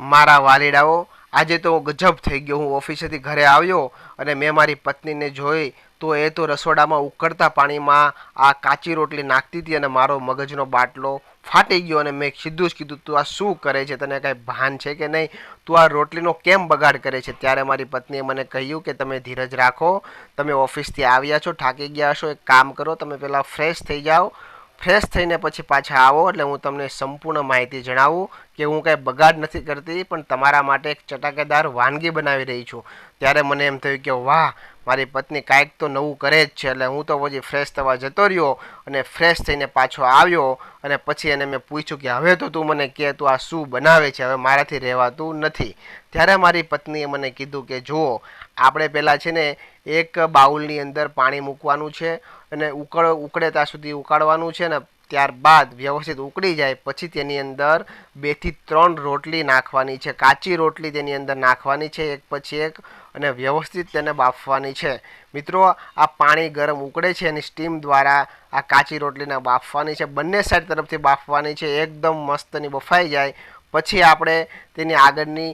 મારા વાલીડાઓ, આજે તો ગજબ થઈ ગયો. હું ઓફિસેથી ઘરે આવ્યો અને મેં મારી પત્નીને જોઈ તો એ તો રસોડામાં ઉકળતા પાણીમાં આ કાચી રોટલી નાખતી હતી અને મારો મગજનો બાટલો ફાટી ગયો અને મેં સીધું જ કીધું, તું આ શું કરે છે? તને કાંઈ ભાન છે કે નહીં? તું આ રોટલીનો કેમ બગાડ કરે છે? ત્યારે મારી પત્નીએ મને કહ્યું કે, તમે ધીરજ રાખો. તમે ઓફિસથી આવ્યા છો, થાકી ગયા છો. એક કામ કરો. તમે પહેલાં ફ્રેશ થઈ જાઓ. ફ્રેશ થઈને પછી પાછા આવો એટલે હું તમને સંપૂર્ણ માહિતી જણાવું કે હું કાંઈ બગાડ નથી કરતી, પણ તમારા માટે એક ચટાકેદાર વાનગી બનાવી રહી છું. ત્યારે મને એમ થયું કે વાહ, મારી પત્ની કાંઈક તો નવું કરે જ છે, એટલે હું તો પછી ફ્રેશ થવા જતો રહ્યો અને ફ્રેશ થઈને પાછો આવ્યો અને પછી એને મેં પૂછ્યું કે હવે તો તું મને કહે તું આ શું બનાવે છે? હવે મારાથી રહેવાતું નથી. ત્યારે મારી પત્નીએ મને કીધું કે, જુઓ આપણે પહેલાં છે ને એક બાઉલની અંદર પાણી મૂકવાનું છે અને ઉકળ ઉકળે ત્યાં સુધી ઉકાળવાનું છે ને ત્યારબાદ વ્યવસ્થિત ઉકળી જાય પછી તેની અંદર બેથી ત્રણ રોટલી નાખવાની છે. કાચી રોટલી તેની અંદર નાખવાની છે, એક પછી એક અને વ્યવસ્થિત તેને બાફવાની છે. મિત્રો, આ પાણી ગરમ ઉકળે છે અને સ્ટીમ દ્વારા આ કાચી રોટલીને બાફવાની છે. બંને સાઈડ તરફથી બાફવાની છે. એકદમ મસ્તની બફાઈ જાય. પછી આપણે તેની આગળની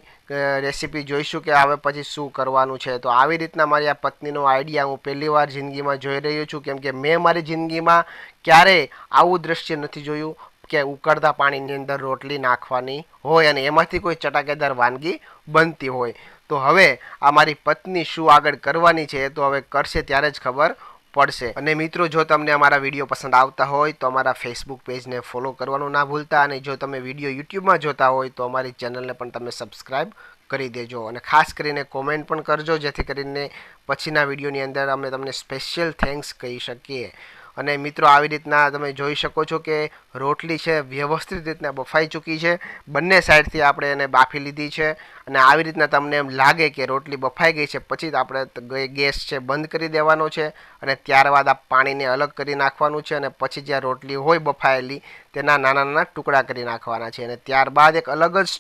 રેસીપી જોઈશું કે હવે પછી શું કરવાનું છે. તો આવી રીતના મારી આ પત્નીનો આઈડિયા હું પહેલી વાર જિંદગીમાં જોઈ રહ્યો છું. કેમ કે મેં મારી જિંદગીમાં ક્યારેય આવું દ્રશ્ય નથી જોયું કે ઉકળતા પાણીની અંદર રોટલી નાખવાની હોય અને એમાંથી કોઈ ચટાકેદાર વાનગી બનતી હોય. તો હવે આ મારી પત્ની શું આગળ કરવાની છે તો હવે કરશે ત્યારે જ ખબર પડશે. અને મિત્રો, જો તમને અમારા વીડિયો પસંદ આવતા હોય, તો અમારા ફેસબુક પેજને ફોલો કરવાનું ના ભૂલતા. અને જો તમે વીડિયો યુટ્યુબમાં જોતા હોય, તો અમારી ચેનલને પણ તમે સબસ્ક્રાઈબ કરી દેજો. અને ખાસ કરીને કોમેન્ટ પણ કરજો, જેથી કરીને પછીના વિડીયોની અંદર અમે તમને સ્પેશિયલ થેન્ક્સ કહી શકીએ. અને મિત્રો, આવી રીતના તમે જોઈ શકો છો કે રોટલી છે વ્યવસ્થિત રીતના બફાઈ ચૂકી છે. બંને સાઈડથી આપણે એને બાફી લીધી છે અને આવી રીતના તમને એમ લાગે કે રોટલી બફાઈ ગઈ છે, પછી જ આપણે ગેસ છે બંધ કરી દેવાનો છે અને ત્યારબાદ આ પાણીને અલગ કરી નાખવાનું છે અને પછી જ્યાં રોટલી હોય બફાયેલી તેના નાના નાના ટુકડા કરી નાખવાના છે. અને ત્યારબાદ એક અલગ જ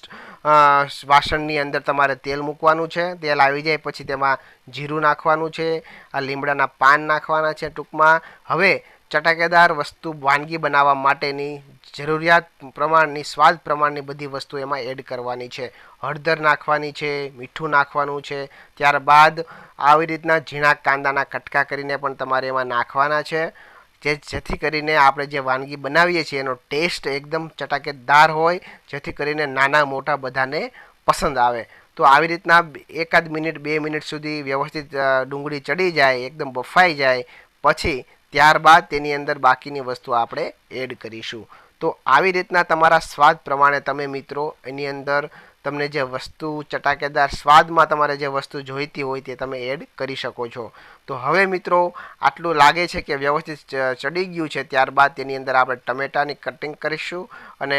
વાસણની અંદર તમારે તેલ મૂકવાનું છે. તેલ આવી જાય પછી તેમાં જીરું નાખવાનું છે. આ લીમડાના પાન નાખવાના છે ટૂંકમાં. હવે ચટાકેદાર વસ્તુ વાનગી બનાવવા માટેની જરૂરિયાત પ્રમાણની, સ્વાદ પ્રમાણની બધી વસ્તુ એમાં એડ કરવાની છે. હળદર નાખવાની છે, મીઠું નાખવાનું છે. ત્યારબાદ આવી રીતના ઝીણા કાંદાના કટકા કરીને પણ તમારે એમાં નાખવાના છે. જે જેથી કરીને આપણે જે વાનગી બનાવીએ છીએ એનો ટેસ્ટ એકદમ ચટાકેદાર હોય, જેથી કરીને નાના મોટા બધાને પસંદ આવે. તો આવી રીતના એકાદ મિનિટ, બે મિનિટ સુધી વ્યવસ્થિત ડુંગળી ચડી જાય, એકદમ બફાઈ જાય. પછી ત્યારબાદ તેની અંદર બાકીની વસ્તુ આપણે એડ કરીશું. તો આવી રીતના તમારા સ્વાદ પ્રમાણે તમે મિત્રો એની અંદર તમને જે વસ્તુ ચટાકેદાર સ્વાદમાં તમારે જે વસ્તુ જોઈતી હોય તે તમે એડ કરી શકો છો. તો હવે મિત્રો, આટલું લાગે છે કે વ્યવસ્થિત ચડી ગયું છે, ત્યારબાદ તેની અંદર આપણે ટમેટાની કટિંગ કરીશું અને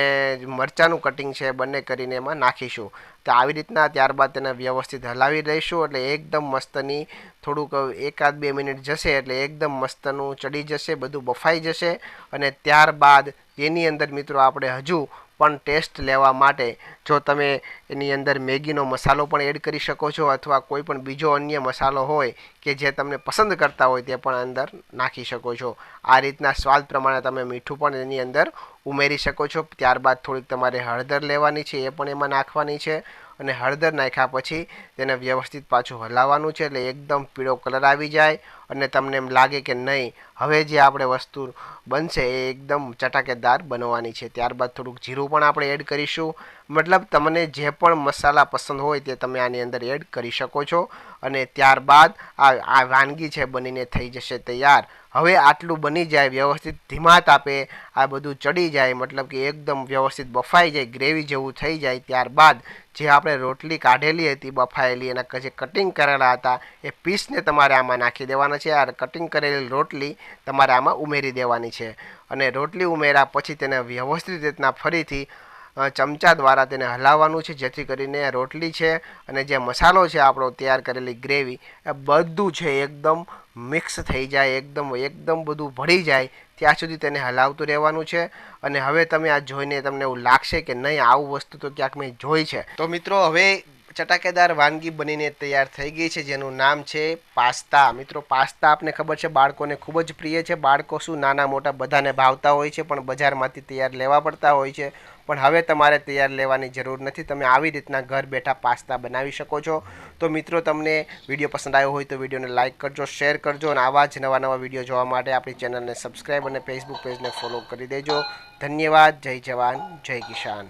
મરચાંનું કટિંગ છે બંને કરીને એમાં નાખીશું. તો આવી રીતના ત્યારબાદ તેને વ્યવસ્થિત હલાવી લઈશું એટલે એકદમ મસ્તની થોડુંક એકાદ બે મિનિટ જશે એટલે એકદમ મસ્તનું ચડી જશે, બધું બફાઈ જશે અને ત્યારબાદ તેની અંદર મિત્રો આપણે હજુ પણ ટેસ્ટ લેવા માટે જો તમે એની અંદર મેગીનો મસાલો પણ એડ કરી શકો છો અથવા કોઈ પણ બીજો અન્ય મસાલો હોય કે જે તમને પસંદ કરતા હોય તે પણ અંદર નાખી શકો છો. આ રીતના સ્વાદ પ્રમાણે તમે મીઠું પણ એની અંદર ઉમેરી શકો છો. ત્યારબાદ થોડીક તમારે હળદર લેવાની છે એ પણ એમાં નાખવાની છે અને હળદર નાખ્યા પછી તેને વ્યવસ્થિત પાછું હલાવવાનું છે એટલે એકદમ પીળો કલર આવી જાય અને તમને એમ લાગે કે નહીં, હવે જે આપણે વસ્તુ બનશે એ એકદમ ચટાકેદાર બનવાની છે. ત્યારબાદ થોડુંક જીરું પણ આપણે એડ કરીશું. મતલબ તમને જે પણ મસાલા પસંદ હોય તે તમે આની અંદર એડ કરી શકો છો. અને ત્યારબાદ આ આ વાનગી છે બનીને થઈ જશે તૈયાર. હવે આટલું બની જાય, વ્યવસ્થિત ધીમા તાપે આ બધું ચડી જાય, મતલબ કે એકદમ વ્યવસ્થિત બફાઈ જાય, ગ્રેવી જેવું થઈ જાય, ત્યારબાદ જે આપણે રોટલી કાઢેલી હતી, બફાયેલી, એના જે કટિંગ કરેલા હતા, એ પીસને તમારે આમાં નાખી દેવાના છે. આ કટિંગ કરેલી રોટલી તમારે આમાં ઉમેરી દેવાની છે. અને રોટલી ઉમેર્યા પછી તેને વ્યવસ્થિત રીતના ફરીથી ચમચા દ્વારા તેને હલાવવાનું છે. જેથી કરીને રોટલી છે અને જે મસાલો છે આપણો તૈયાર કરેલી ગ્રેવી, એ બધું છે એકદમ મિક્સ થઈ જાય, એકદમ એકદમ બધું ભળી જાય. ત્યાં સુધી તેને હલાવતું રહેવાનું છે. અને હવે તમે આ જોઈને તમને એવું લાગશે કે નહીં, આવું વસ્તુ તો ક્યાંક મેં જોઈ છે. તો મિત્રો, હવે ચટાકેદાર વાનગી બનીને તૈયાર થઈ ગઈ છે, જેનું નામ છે પાસ્તા. મિત્રો, પાસ્તા આપને ખબર છે, બાળકોને ખૂબ જ પ્રિય છે. બાળકો શું નાના મોટા બધાને ભાવતા હોય છે, પણ બજારમાંથી તૈયાર લેવા પડતા હોય છે. પણ હવે તમારે તૈયાર લેવાની જરૂર નથી. તમે આવી રીતના ઘર બેઠા પાસ્તા બનાવી શકો છો. તો મિત્રો, તમને વીડિયો પસંદ આવ્યો હોય તો વિડીયોને લાઇક કરજો, શેર કરજો, અને આવા જ નવા નવા વીડિયો જોવા માટે આપણી ચેનલને સબસ્ક્રાઈબ અને ફેસબુક પેજને ફોલો કરી દેજો. ધન્યવાદ. જય જવાન. જય કિસાન.